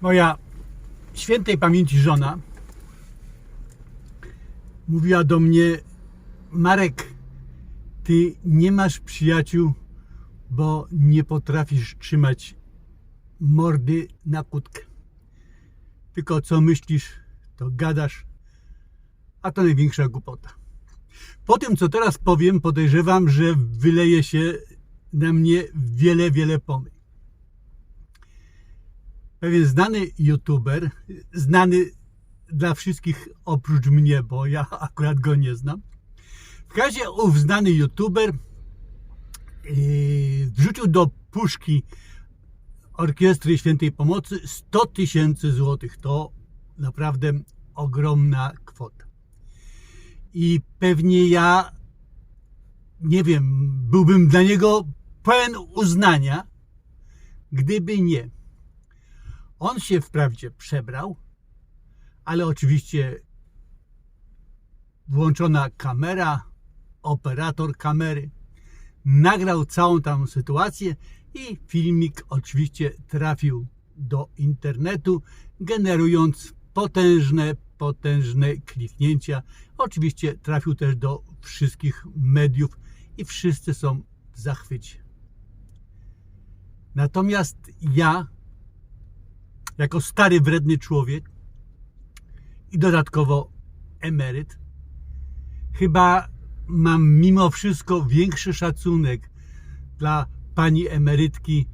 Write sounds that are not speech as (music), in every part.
Moja świętej pamięci żona mówiła do mnie: Marek, ty nie masz przyjaciół, bo nie potrafisz trzymać mordy na kłódkę. Tylko co myślisz, to gadasz, a to największa głupota. Po tym, co teraz powiem, podejrzewam, że wyleje się na mnie wiele, wiele pomył. Pewien znany youtuber, znany dla wszystkich oprócz mnie, bo ja (laughs) akurat go nie znam. W razie ów znany youtuber yy, wrzucił do puszki Orkiestry Świętej Pomocy 100 tysięcy złotych. To naprawdę ogromna kwota. I pewnie ja, nie wiem, byłbym dla niego pełen uznania, gdyby nie. On się wprawdzie przebrał, ale oczywiście włączona kamera, operator kamery nagrał całą tą sytuację i filmik oczywiście trafił do internetu, generując potężne, potężne kliknięcia. Oczywiście trafił też do wszystkich mediów i wszyscy są w zachwycie. Natomiast ja, jako stary, wredny człowiek i dodatkowo emeryt, chyba mam mimo wszystko większy szacunek dla pani emerytki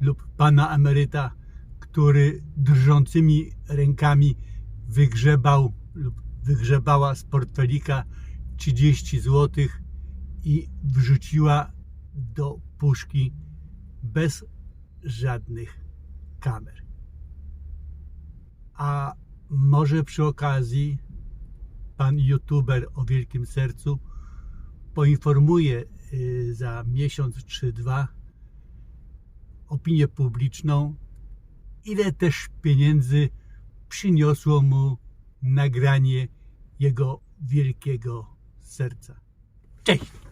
lub pana emeryta, który drżącymi rękami wygrzebał lub wygrzebała z portfelika 30 zł i wrzuciła do puszki bez żadnych kamer. A może przy okazji pan youtuber o wielkim sercu poinformuje y, za miesiąc czy dwa opinię publiczną, ile też pieniędzy przyniosło mu nagranie jego wielkiego serca. Cześć!